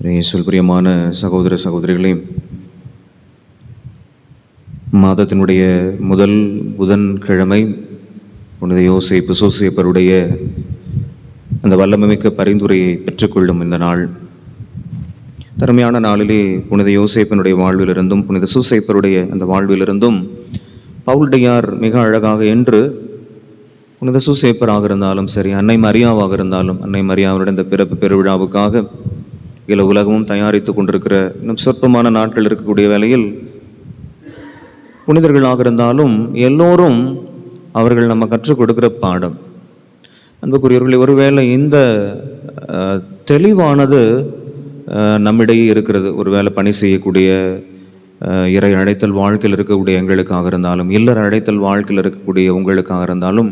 இயேசுவில் பிரியமான சகோதர சகோதரிகளே மாதத்தினுடைய முதல் புதன்கிழமை புனித யோசேப்பு பிசோசியப்பருடைய அந்த வல்லமைமிக்க பரிந்துரையை பெற்றுக்கொள்ளும் இந்த நாள். தருமையான நாளிலே புனித யோசேப்பனுடைய வாழ்விலிருந்தும் புனித சூசேப்பருடைய அந்த வாழ்விலிருந்தும் பவுல்டையார் மிக அழகாக என்று புனித சூசேப்பராக இருந்தாலும் சரி அன்னை மரியாவாக இருந்தாலும் அன்னை மரியாவுடைய இந்த பிறப்பு பெருவிழாவுக்காக இல்லை உலகமும் தயாரித்து கொண்டிருக்கிற இன்னும் சொற்பமான நாட்கள் இருக்கக்கூடிய வேளையில் புனிதர்களாக இருந்தாலும் எல்லோரும் அவர்கள் நம்ம கற்றுக் கொடுக்கிற பாடம். அன்புக்குரியவர்களே ஒருவேளை இந்த தெளிவானது அஹ், நம்மிடையே இருக்கிறது. ஒருவேளை பணி செய்யக்கூடிய அஹ், இறை அழைத்தல் வாழ்க்கையில் இருக்கக்கூடிய எங்களுக்காக இருந்தாலும் இல்லற அழைத்தல் வாழ்க்கையில் இருக்கக்கூடிய உங்களுக்காக இருந்தாலும்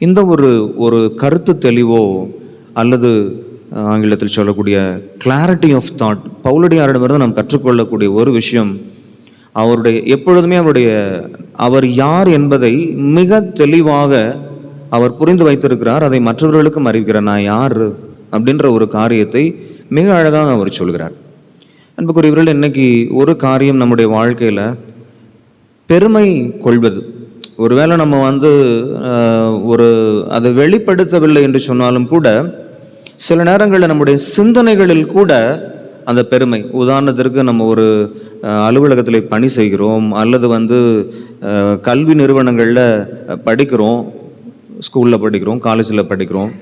இந்த ஒரு ஒரு கருத்து தெளிவோ அல்லது ஆங்கிலத்தில் சொல்லக்கூடிய கிளாரிட்டி ஆஃப் தாட் பவுலடியாரிடமிருந்து நாம் கற்றுக்கொள்ளக்கூடிய ஒரு விஷயம். அவருடைய எப்பொழுதுமே அவருடைய அவர் யார் என்பதை மிக தெளிவாக அவர் புரிந்து வைத்திருக்கிறார் அதை மற்றவர்களுக்கும் அறிவிக்கிறார். நான் யார்? அப்படின்ற ஒரு காரியத்தை மிக அழகாக அவர் சொல்கிறார். அன்புக்குரியவர்கள் இன்னைக்கு ஒரு காரியம் நம்முடைய வாழ்க்கையில் பெருமை கொள்வது. ஒருவேளை நம்ம வந்து ஒரு அதை வெளிப்படுத்தவில்லை என்று சொன்னாலும் கூட சில நேரங்களில் நம்முடைய சிந்தனைகளில் கூட அந்த பெருமை. உதாரணத்திற்கு நம்ம ஒரு அலுவலகத்தில் பணி செய்கிறோம் அல்லது வந்து கல்வி நிறுவனங்களில் படிக்கிறோம் ஸ்கூலில் படிக்கிறோம் காலேஜில் படிக்கிறோம்.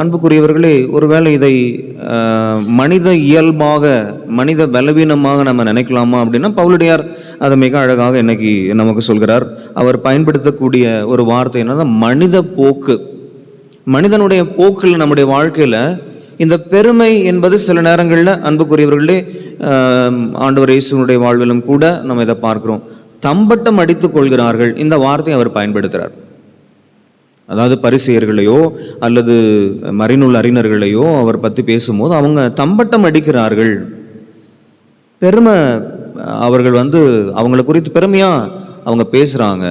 அன்புக்குரியவர்களே ஒருவேளை இதை மனித இயல்பாக மனித பலவீனமாக நம்ம நினைக்கலாமா அப்படின்னா பவுலடியார் அதை மிக அழகாக இன்னைக்கு நமக்கு சொல்கிறார். அவர் பயன்படுத்தக்கூடிய ஒரு வார்த்தை என்னன்னா மனித போக்கு. மனிதனுடைய போக்கில் நம்முடைய வாழ்க்கையில் இந்த பெருமை என்பது சில நேரங்களில் அன்புக்குரியவர்களே ஆண்டவர் இயேசுனுடைய வாழ்விலும் கூட நம்ம இதை பார்க்குறோம். தம்பட்டம் அடித்துக் கொள்கிறார்கள் இந்த வார்த்தையை அவர் பயன்படுத்துகிறார் அதாவது பரிசெயர்களையோ அல்லது மறைநூல் அறிஞர்களையோ அவர் பற்றி பேசும்போது அவங்க தம்பட்டம் அடிக்கிறார்கள். பெருமை அவர்கள் வந்து அவங்களை குறித்து பெருமையாக அவங்க பேசுகிறாங்க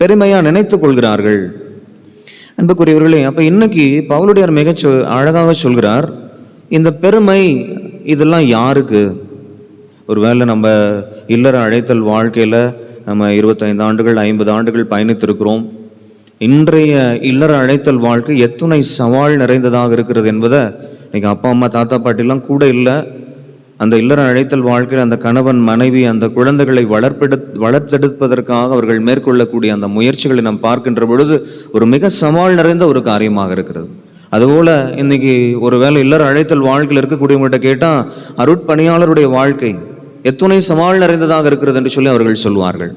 பெருமையாக நினைத்து கொள்கிறார்கள். அன்புக்குரியவர்களே அப்போ இன்னைக்கு பவுலுடையார் மிகச் சொ- அழகாக சொல்கிறார் இந்த பெருமை இதெல்லாம் யாருக்கு? ஒருவேளை நம்ம இல்லற அழைத்தல் வாழ்க்கையில் நம்ம இருபத்தைந்து ஆண்டுகள் ஐம்பது ஆண்டுகள் பயணித்திருக்கிறோம். இன்றைய இல்லற அழைத்தல் வாழ்க்கை எத்துணை சவால் நிறைந்ததாக இருக்கிறது என்பதை இன்னைக்கு அப்பா அம்மா தாத்தா பாட்டிலாம் கூட இல்லை அந்த இல்லற அழைத்தல் வாழ்க்கையில் அந்த கணவன் மனைவி அந்த குழந்தைகளை வளர்ப்பெடு வளர்த்தெடுப்பதற்காக அவர்கள் மேற்கொள்ளக்கூடிய அந்த முயற்சிகளை நாம் பார்க்கின்ற பொழுது ஒரு மிக சவால் நிறைந்த ஒரு காரியமாக இருக்கிறது. அதுபோல இன்னைக்கு ஒருவேளை இல்லற அழைத்தல் வாழ்க்கையில் இருக்கக்கூடியவங்கள்ட்ட கேட்டால் அருட்பணியாளருடைய வாழ்க்கை எத்துணை சவால் நிறைந்ததாக இருக்கிறது என்று சொல்லி அவர்கள் சொல்வார்கள்.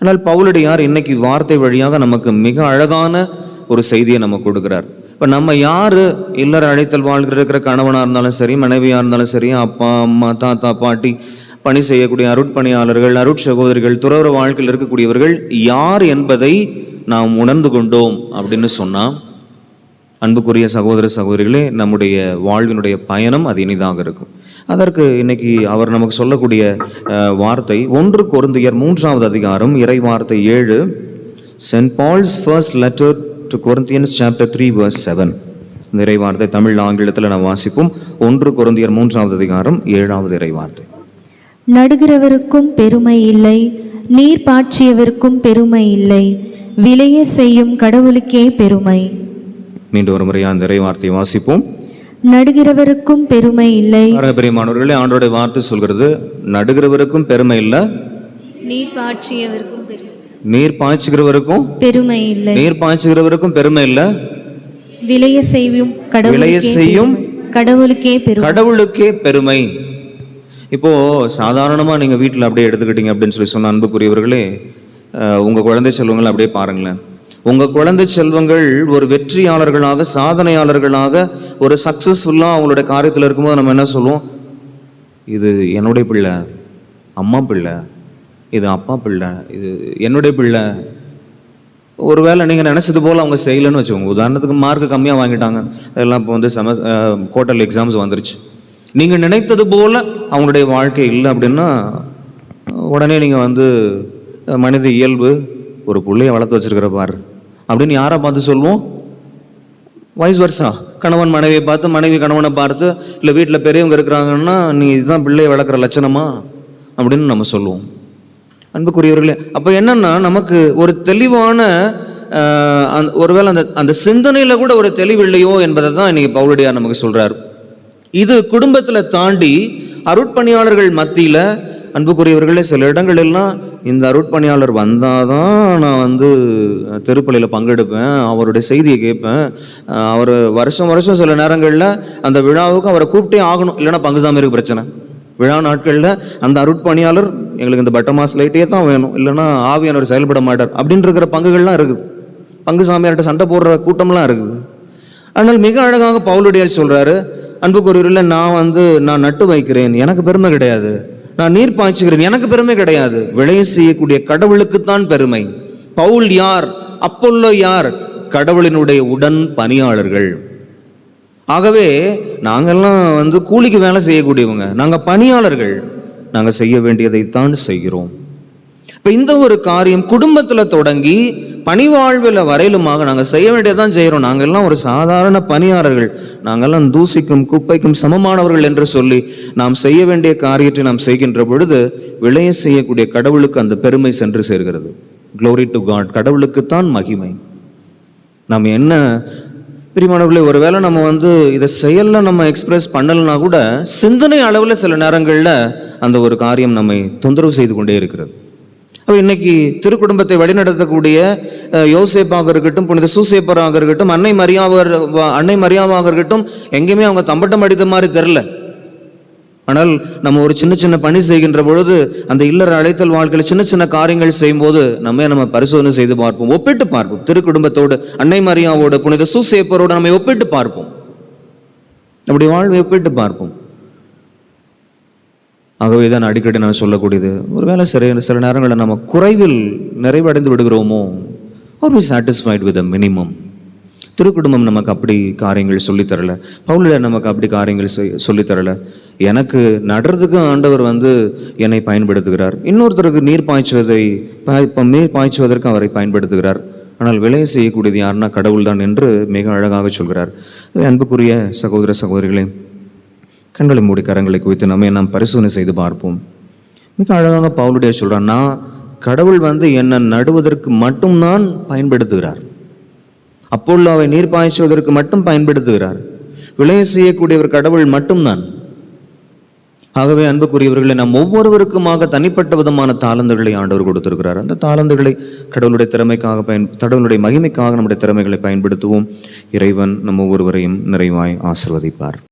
ஆனால் பவுலடியார் இன்னைக்கு வார்த்தை வழியாக நமக்கு மிக அழகான ஒரு செய்தியை நம்ம கொடுக்கிறார். இப்போ நம்ம யார் இல்லற அழைத்தல் வாழ்கிற இருக்கிற கணவனாக இருந்தாலும் சரி மனைவியாக இருந்தாலும் சரி அப்பா அம்மா தாத்தா பாட்டி பணி செய்யக்கூடிய அருட்பணியாளர்கள் அருட் சகோதரிகள் துறவர வாழ்க்கையில் இருக்கக்கூடியவர்கள் யார் என்பதை நாம் உணர்ந்து கொண்டோம் அப்படின்னு சொன்னால் அன்புக்குரிய சகோதர சகோதரிகளே நம்முடைய வாழ்வினுடைய பயணம் அது இனிதாக இருக்கும். அதற்கு இன்னைக்கு அவர் நமக்கு சொல்லக்கூடிய வார்த்தை ஒன்று கொருந்தியர் மூன்றாவது அதிகாரம் இறை வார்த்தை ஏழு saint Paul's first letter to Corinthians chapter three verse seven இந்த இறை வார்த்தை தமிழ் ஆங்கிலத்தில் நாம் வாசிப்போம். ஒன்று கொருந்தியர் மூன்றாவது அதிகாரம் ஏழாவது இறை வார்த்தை நடுகிறவருக்கும் பெருமை இல்லை நீர் பாய்ச்சியவருக்கும் பெருமை இல்லை விளைய செய்யும் கடவுளுக்கே பெருமை. மீண்டும் ஒரு முறை அந்த இறை வார்த்தையை வாசிப்போம். நடுகிறவருக்கும் பெருமை இல்லை பெரியமானவர்களே ஆண்டோடைய வார்த்தை சொல்கிறது நடுகிறவருக்கும் பெருமை இல்லை நீர் பாய்ச்சியவருக்கும் நீர் பாய்ச்சுகிறவருக்கும் பெருமை இல்லை. நீர் பாய்ச்சுகிறவருக்கும் பெருமை இல்லை. விளைய செய்யும் விளைய கடவுளுக்கே செய்யும். கடவுளுக்கே பெருமை. கடவுளுக்கே பெருமை. இப்போ சாதாரணமா நீங்க வீட்டில் அப்படியே எடுத்துக்கிட்டீங்க அப்படின்னு சொல்லி சொன்ன அன்புக்குரியவர்களே உங்க குழந்தை செல்வங்களை அப்படியே பாருங்களேன். உங்க குழந்தை செல்வங்கள் ஒரு வெற்றியாளர்களாக சாதனையாளர்களாக ஒரு சக்சஸ்ஃபுல்லா அவங்களுடைய காரியத்தில் இருக்கும்போது நம்ம என்ன சொல்லுவோம்? இது என்னுடைய பிள்ளை அம்மா பிள்ளை இது அப்பா பிள்ளை இது என்னுடைய பிள்ளை. ஒருவேளை நீங்கள் நினச்சது போல் அவங்க செய்யலைன்னு வச்சுக்கோங்க. உதாரணத்துக்கு மார்க் கம்மியாக வாங்கிட்டாங்க. அதெல்லாம் இப்போ வந்து செம குவார்டர்லி எக்ஸாம்ஸ் வந்துருச்சு. நீங்கள் நினைத்தது போல் அவங்களுடைய வாழ்க்கை இல்லை அப்படின்னா உடனே நீங்கள் வந்து மனித இயல்பு ஒரு பிள்ளைய வளர்த்து வச்சுருக்கிற பாரு. அப்படின்னு யாரை பார்த்து சொல்லுவோம்? வயசு வர்ஸா கணவன் மனைவியை பார்த்து மனைவி கணவனை பார்த்து இல்லை வீட்டில் பெரியவங்க இருக்கிறாங்கன்னா நீ இதுதான் பிள்ளையை வளர்க்குற லட்சணமா? அப்படின்னு நம்ம சொல்லுவோம். அன்புக்குரியவர்களே அப்போ என்னன்னா நமக்கு ஒரு தெளிவான அந்த ஒருவேளை அந்த அந்த சிந்தனையில் கூட ஒரு தெளிவு இல்லையோ என்பதை தான் இன்னைக்கு பவுலடியார் நமக்கு சொல்கிறார் இது குடும்பத்தில் தாண்டி அருட்பணியாளர்கள் மத்தியில் அன்புக்குரியவர்களே சில இடங்களெல்லாம் இந்த அருட்பணியாளர் வந்தால் தான் நான் வந்து திருப்பலியில் பங்கெடுப்பேன் அவருடைய செய்தியை கேட்பேன். அவர் வருஷம் வருஷம் சில நேரங்களில் அந்த விழாவுக்கு அவரை கூப்பிட்டே ஆகணும் இல்லைன்னா பங்குசாமிக்கு பிரச்சனை. விழா நாட்களில் அந்த அருட்பணியாளர் எங்களுக்கு இந்த பட்டமாஸ் லைட்டே தான் வேணும். இல்லைன்னா ஆவியானவர் செயல்பட மாட்டார். அப்படின்னு இருக்கிற பங்குகள்லாம் இருக்குது. பங்கு சாமியார்கிட்ட சண்டை போடுற கூட்டம்லாம் இருக்குது. ஆனால் மிக அழகாக பவுலுடையார் சொல்கிறாரு அன்புக்குரியவரில் நான் வந்து நான் நட்டு வைக்கிறேன். எனக்கு பெருமை கிடையாது. நான் நீர் பாய்ச்சுகிறேன். எனக்கு பெருமை கிடையாது. விளைய செய்யக்கூடிய கடவுளுக்குத்தான் பெருமை. பவுல் யார்? அப்பொல்லோ யார்? கடவுளினுடைய உடன் பணியாளர்கள். ஆகவே நாங்கள்லாம் வந்து கூலிக்கு வேலை செய்யக்கூடியவங்க. நாங்கள் பணியாளர்கள். நாங்கள் செய்ய வேண்டியதைத்தான் செய்கிறோம். இப்போ இந்த ஒரு காரியம் குடும்பத்தில் தொடங்கி பணிவாழ்வில் வரையிலுமாக நாங்கள் செய்ய வேண்டியதான் செய்கிறோம். நாங்கள்லாம் ஒரு சாதாரண பணியாளர்கள். நாங்கள்லாம் தூசிக்கும் குப்பைக்கும் சமமானவர்கள் என்று சொல்லி நாம் செய்ய வேண்டிய காரியத்தை நாம் செய்கின்ற பொழுது விளைய செய்யக்கூடிய கடவுளுக்கு அந்த பெருமை சென்று சேர்கிறது. க்ளோரி டு காட் கடவுளுக்குத்தான் மகிமை. நாம் என்ன பிரிமானவர்களே ஒருவேளை நம்ம வந்து இதை செயலில் நம்ம எக்ஸ்பிரஸ் பண்ணலைன்னா கூட சிந்தனை அளவில் சில நேரங்களில் அந்த ஒரு காரியம் நம்மை தொந்தரவு செய்து கொண்டே இருக்கிறது. அப்போ இன்னைக்கு திருக்குடும்பத்தை வழிநடத்தக்கூடிய யோசேப்பாக இருக்கட்டும் புனித சூசேப்பராக இருக்கட்டும் அன்னை மரியாவர் அன்னை மரியாவாக இருக்கட்டும் எங்கேயுமே அவங்க தம்பட்டம் அடித்த மாதிரி தெரில ஆனால் நம்ம ஒரு சின்ன சின்ன பணி செய்கின்ற பொழுது அந்த இல்லற அழைத்தல் வாழ்க்கையில் சின்ன சின்ன காரியங்கள் செய்யும்போது நம்ம நம்ம பரிசோதனை செய்து பார்ப்போம் ஒப்பிட்டு பார்ப்போம். திருக்குடும்பத்தோடு அன்னை மரியாவோடு புனித சூசேப்பரோடு நம்ம ஒப்பிட்டு பார்ப்போம். நம்முடைய வாழ்வை ஒப்பிட்டு பார்ப்போம். ஆகவே தான் அடிக்கடி நான் சொல்லக்கூடியது ஒருவேளை சில சில நேரங்களில் நம்ம குறைவில் நிறைவடைந்து விடுகிறோமோ are we satisfied with minimum திருக்குடும்பம் நமக்கு அப்படி காரியங்கள் சொல்லித்தரல. பவுலில் நமக்கு அப்படி காரியங்கள் சொல்லித்தரல. எனக்கு நடுறதுக்கும் ஆண்டவர் வந்து என்னை பயன்படுத்துகிறார். இன்னொருத்தருக்கு நீர் பாய்ச்சுவதை பா- நீர் பாய்ச்சுவதற்கு அவரை பயன்படுத்துகிறார். ஆனால் விலை செய்யக்கூடியது யாருன்னா கடவுள் தான் என்று மிக அழகாக சொல்கிறார். அன்புக்குரிய சகோதர சகோதரிகளே கண்களை மூடி கரங்களை குவித்து நம்மை நாம் பரிசோதனை செய்து பார்ப்போம். மிக அழகாக பவுலுடைய சொல்கிறான் நான் கடவுள் வந்து என்னை நடுவதற்கு மட்டும்தான் பயன்படுத்துகிறார். அப்பொழுது நீர் பாய்ச்சுவதற்கு மட்டும் பயன்படுத்துகிறார். விளைய செய்யக்கூடியவர் கடவுள் மட்டும்தான். ஆகவே அன்புக்குரியவர்களை நாம் ஒவ்வொருவருக்குமாக தனிப்பட்ட விதமான தாளந்துகளை ஆண்டவர் கொடுத்திருக்கிறார். அந்த தாளந்துகளை கடவுளுடைய திறமைக்காக பயன் கடவுளுடைய மகிமைக்காக நம்முடைய திறமைகளை பயன்படுத்துவோம். இறைவன் நம்ம ஒவ்வொருவரையும் நிறைவாய் ஆசிர்வதிப்பார்.